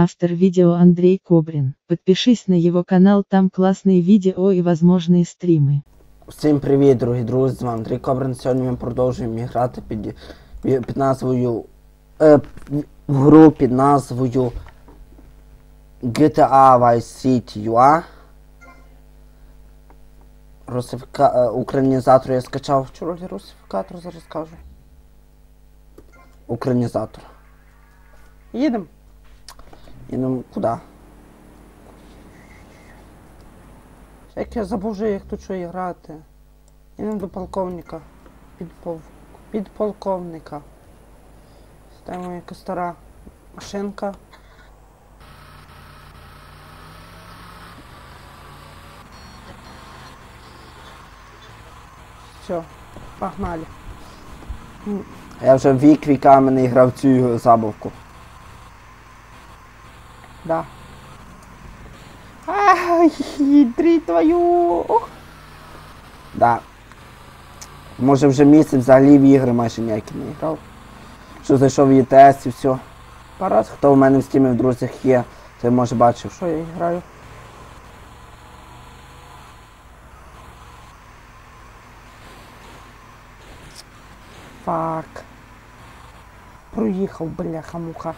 Автор видео Андрей Кобрин. Подпишись на его канал, там классные видео и возможные стримы. Всім привіт, дорогі друзі, з вами Андрій Кобрин. Сьогодні ми продовжуємо грати під, під назвою е, в гру під назвою GTA Vice City UA. Русифіка... е, Українізатор я скачав. Ролі русифікатор зараз скажу. Українізатор. Їдемо. Їдемо куди? Як я забув вже, як тут що грати. Їдемо до полковника. Підпол... Підполковника. Ставимо якась стара машинка. Все, погнали. Я вже вік віками не грав цю забавку. Да. Ай, хитрий твою. Да. Може вже місяць взагалі в ігри майже ніякі не грав. Що зайшов в ЄТС і все. Парад, хто в мене в стімі в друзях є, той може бачив, що я граю. Проїхав, бляха-муха.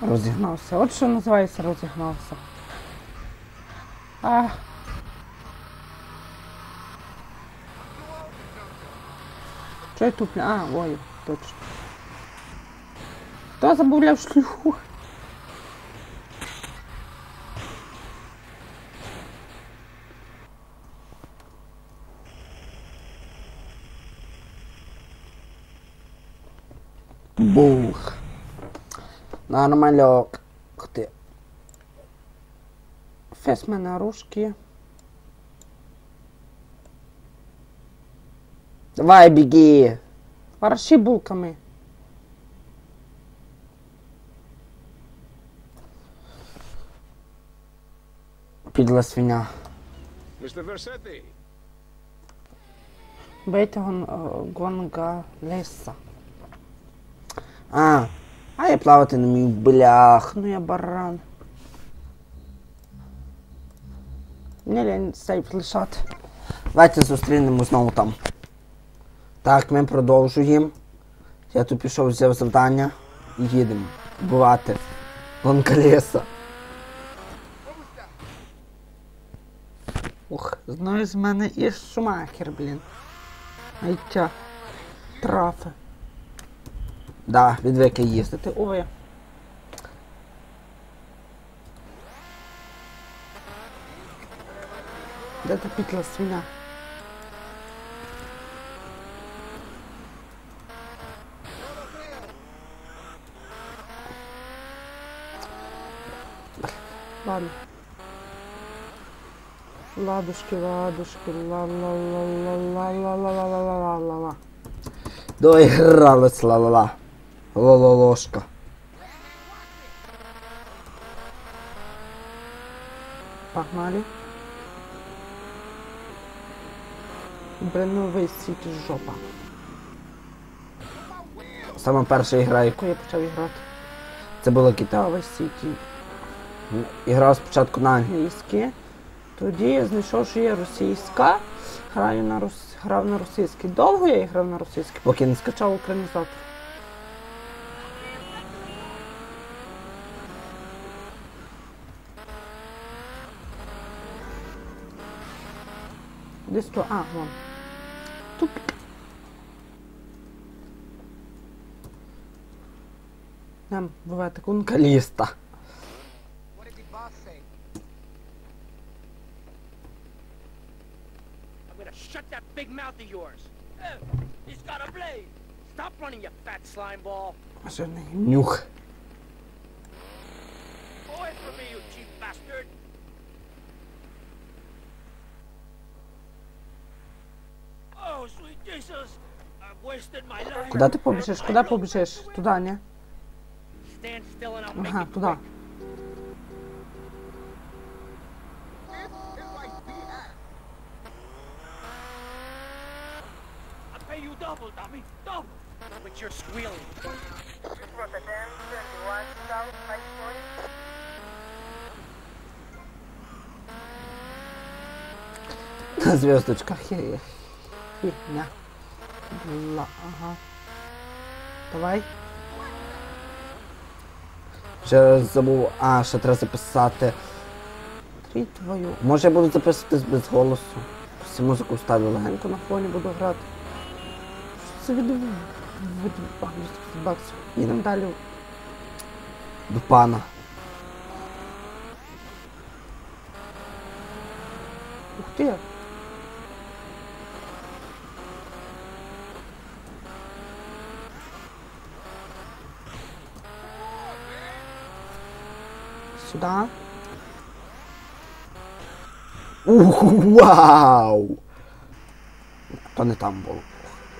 Розігнався. От що називається розігнався. А. Що я тут? А, ой, точно. Хто забавляв шлюху? Нормальок ти. Візьме на рушки. Давай беги. Вороши булками. Підла свиня. Бейте гон, е, гонга леса. А, а я плавати не міг, блях, ну я баран. Мені лень сейф лишати. Давайте зустрінемо знову там. Так, ми продовжуємо. Я тут пішов, взяв завдання і їдемо. Бувати. Гонкалеса. Ух, знаю з мене і шумахер, блін. Айтя. Трафи. Да, відвики їздити. Ой. Де та пітла свиня? Ладно. Ладушки, ладушки, ла-ла-ла-ла-ла-ла-ла-ла-ла-ла-ла. Доігралась ла-ла-ла. Лололошка. Погнали. Бреновий сіті жопа. Саме перша ігра, яку я почав грати. Це була GTA Vice City. І грав спочатку на англійській. Тоді я знайшов, що є російська. Граю на рус... грав на російській. Довго я грав на російській, поки не скачав українізатор. this to ah вон. Туп. Нам бывает иконка листа. Shut that big mouth of yours. He's got a blade. Stop running, you fat slime ball. Нюх. Boy for me, you cheap bastard. Куда ты побежишь? Куда побежишь? Туда, не? Ага, туда. На звездочках я ехал. Double. But you're squealing. Rotterdam 21 South High Point. На зв'язочках є. Хіня. Бла, ага. Давай. Ще забув. А, ще треба записати. Трій твою. Може я буду записуватись без голосу. Всі музику вставлю легенько на фоні буду грати. Що це від, баксів? Їдемо далі. До пана. Ух ти! Сюда. Ух, вау! То не там було.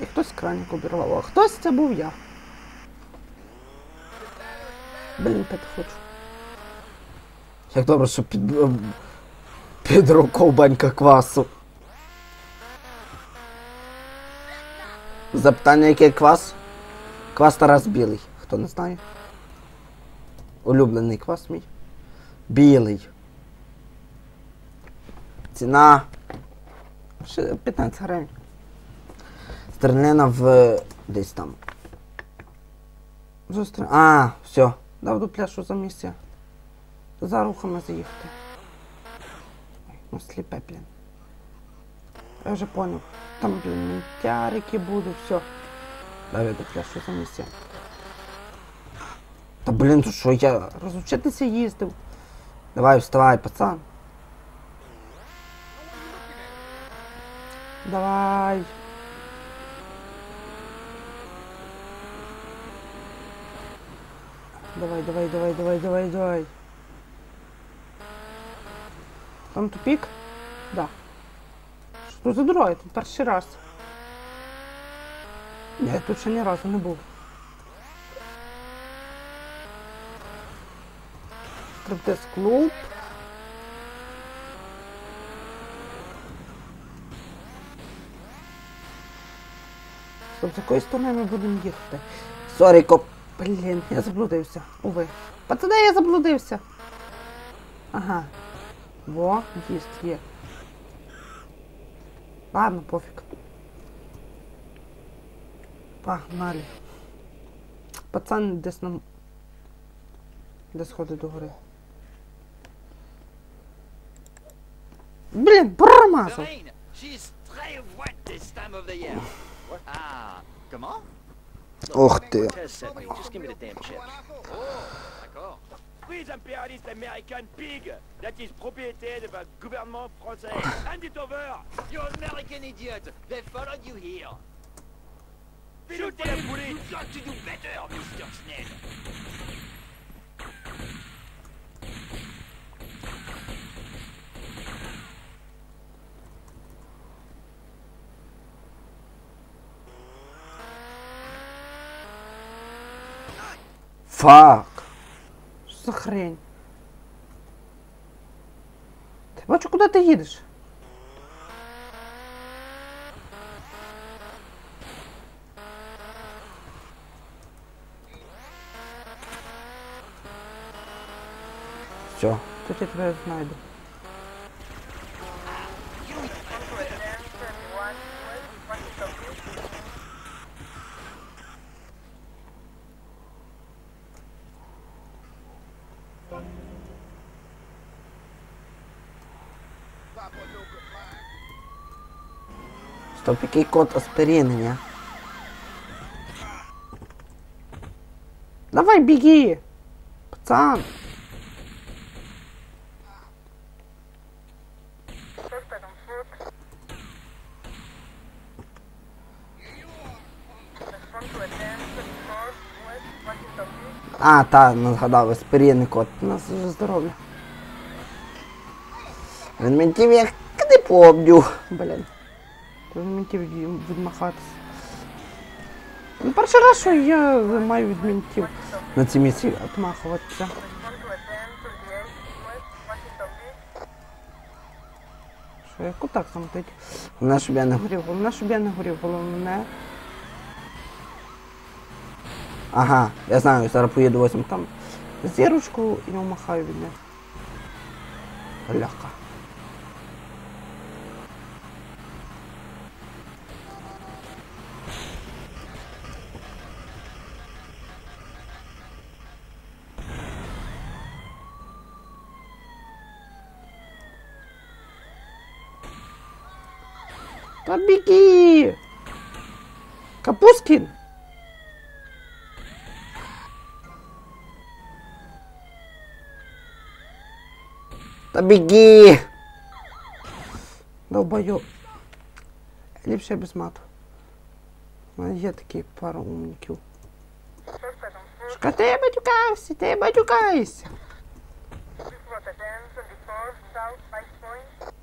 І хтось краник обірвав, а хтось це був я. Блін, пити хочу. Як добре, що під, під рукою банька квасу. Запитання, який квас? Квас Тарас білий. Хто не знає? Улюблений квас мій. Білий. Ціна. 15 гривень. Стрілянина в. десь там. Зустр... А, все. Дав до пляшу за місця. За рухами заїхати. Ну сліпе, блін. Я вже поняв. Там, блін, ментярики будуть, все. Я до пляшу за місця. Та блін, то що я розучитися їздив. Давай, вставай, пацан. Давай. Давай, давай, давай, давай, давай, давай. Там тупик? Да. Що за дорога? Тут перший раз. Я тут ще ні разу не був. Стриптиз клуб. Стоп, з якої сторони ми будемо їхати? Сорі, коп. Блін, я заблудився. Уви. Пацани, я заблудився. Ага. Во, їсть, є. Ладно, пофіг. Погнали. Пацан десь нам. Десь ходить до гори. Damn chip. Oh, d'accord. Please, impérialiste American pig that is propriétaire of a gouvernement français. Hand it over! You American idiot! They followed you here. Shoot them, bullet! You've got to do better, Mr. Snell. Фак. Що за хрень? Ти бачу, куди ти їдеш? Все, тут я тебе знайду. Стоп, який код аспирини, Давай беги! Пацан! Suspect on foot. Respond to Rotterdam 34 West Washington. А, та, не згадав, аспирини код. У нас вже здоров'я. Він ментів як не помню. Блін. Ментів відмахатися. Ну, перший раз, що я маю від ментів на цій місці відмахуватися. Respond to Rotterdam 38 West Washington Beach. Що як отак самотить. Головне, щоб я не горів. Головне, щоб я не горів. Головне, Ага, я знаю, зараз поїду ось там зірочку і махаю від них. Ляха. Та біги! Капускін! Та біги! Довбойо. Ліпше без мату. У мене є такі пару умників. Suspect on foot. Шка ти матюкався, ти матюкаєшся. This was a dance on the fourth South Ice Point.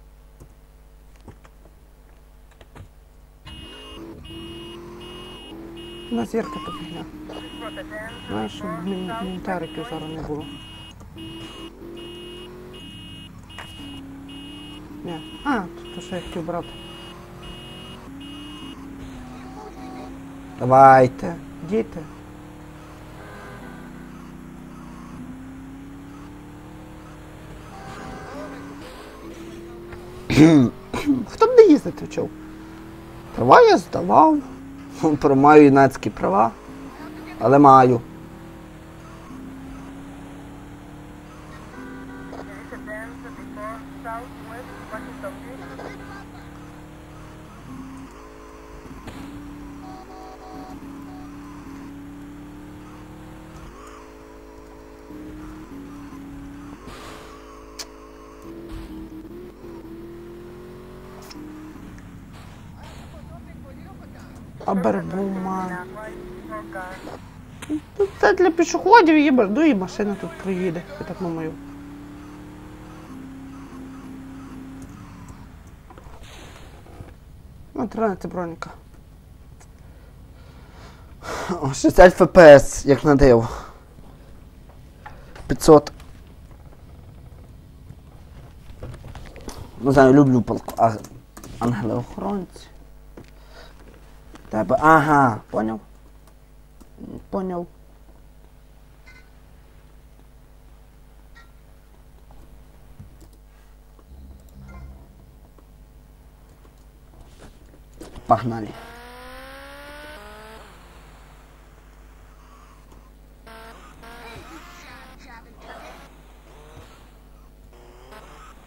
У нас зірка on Знаєш, щоб гуманітариків зараз не було. Ні. А, тут то що я хотів брати. Давайте, діти. Хто б не їздити вчив? Права я здавав. Про маю юнацькі права. Але маю. Абербума. Це для пішоходів є, ну і машина тут приїде, я так думаю. Ну, 13 броніка. 60 FPS, як на диво. 500. Не знаю, люблю полку. А, ангели-охоронці. Тебе. Ага, поняв? Поняв. Погнали.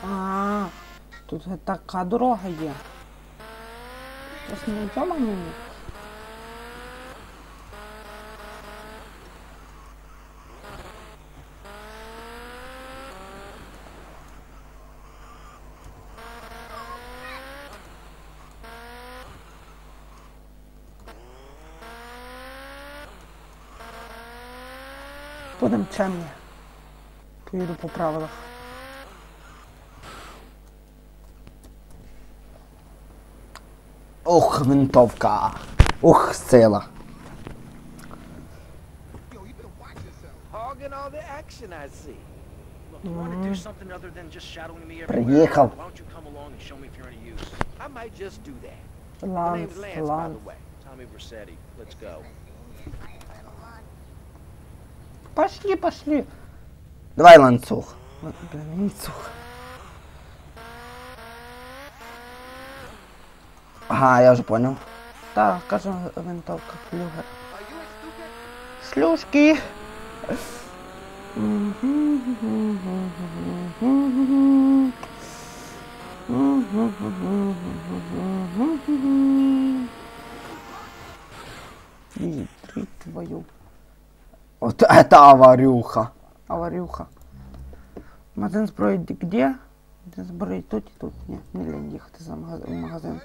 А, тут така дорога є. Просто не вдома мені. Might just do that. My Ланс, name's Lance, by the Ланс. way. Tommy Versetti. Let's go. Пошли, пошли. Давай ланцуг. Вот, блин, ланцуг. Ага, я вже понял. Так, кажу, винтовка, флюгер. Шлюшки. И твою. Вот это аварюха. Аварюха. Магазин зброї де- где? Де зброї тут і тут. Ні, не лінь їхати за магазин, в магазин.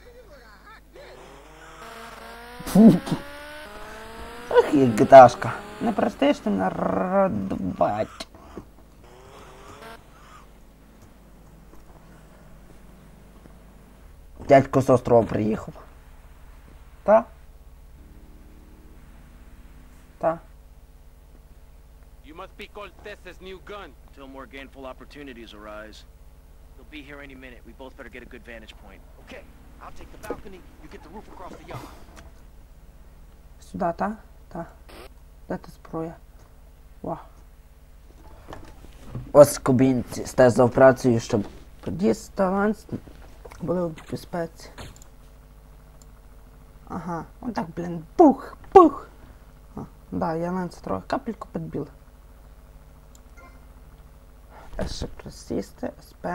Фу. Ах, як гиташка. Не простиш ти мене радувати. Дядько з острова приїхав. Та? Та. You must be Cortez's new gun. Until more gainful opportunities arise. They'll be here any minute. We both better get a good vantage point. Okay, I'll take the balcony, you get the roof across the yard. Сюда, та? Та. Де та зброя? Ва. Ось кубінці стежив працею, щоб під'їзд та були в безпеці. Ага, отак, блін, пух, пух. А, да, я ланц трохи капельку підбив. А ще присісти, СП.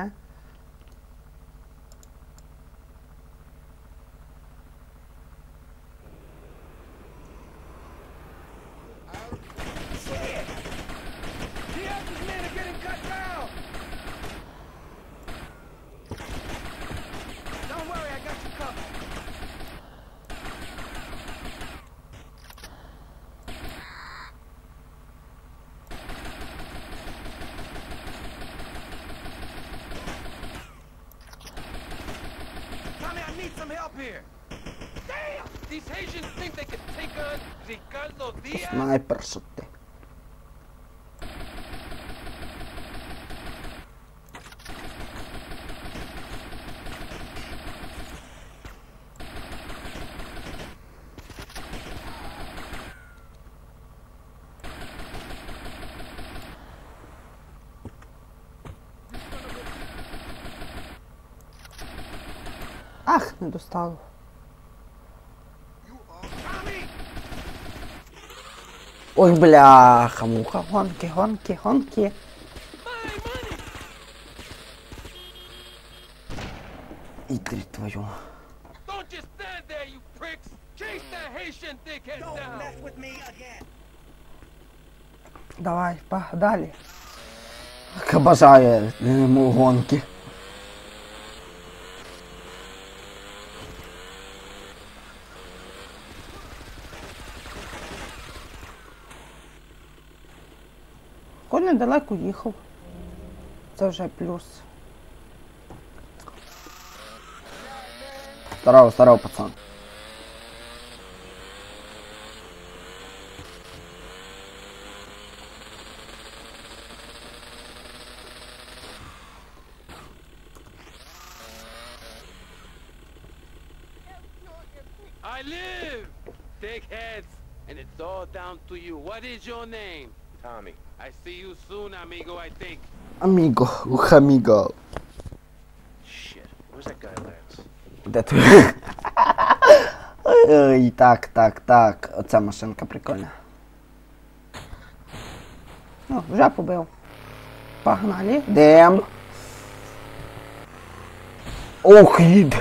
here. Damn! These Haitians think they can take us. Ricardo Diaz? Snipers otti. Ахну достало. Ой, бляха, муха, гонки, гонки, гонки. Игорь, твою. Давай, погнали. Обожаю э, гонки. Коль недалеко їхав. Це вже плюс. Здорово, здорово, пацан. I live! Dickheads! And it's all down to you. What is your name? Tommy. I see you soon, amigo, I think. Ух, аміго. Shit. Where's that guy Lance? Де ти? Ой, так, так, так. Оця машинка прикольна. Ну, вже побив. Погнали. Дем. Ох, їд.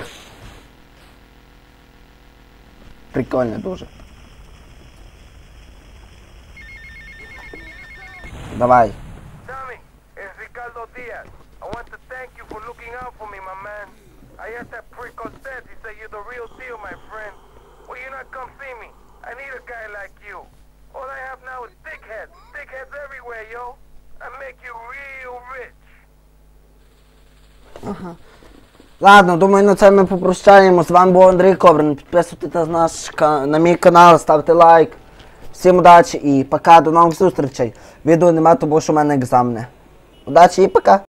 Прикольно дуже. Давай. Tommy, it's Ricardo Diaz. I want to thank you for looking out for me, my man. I asked that prick Cortez. He said you're the real deal, my friend. Will you not come see me? I need a guy like you. All I have now is dickheads. Dickheads everywhere, yo. I make you real rich. Ладно, думаю, на це ми попрощаємо. З вами був Андрій Кобрин. Підписуйтесь на наш ка- на мій канал, ставте лайк. Всім удачі і пока, до нових зустрічей. Відео нема, тому що в мене екзамени. Удачі і пока!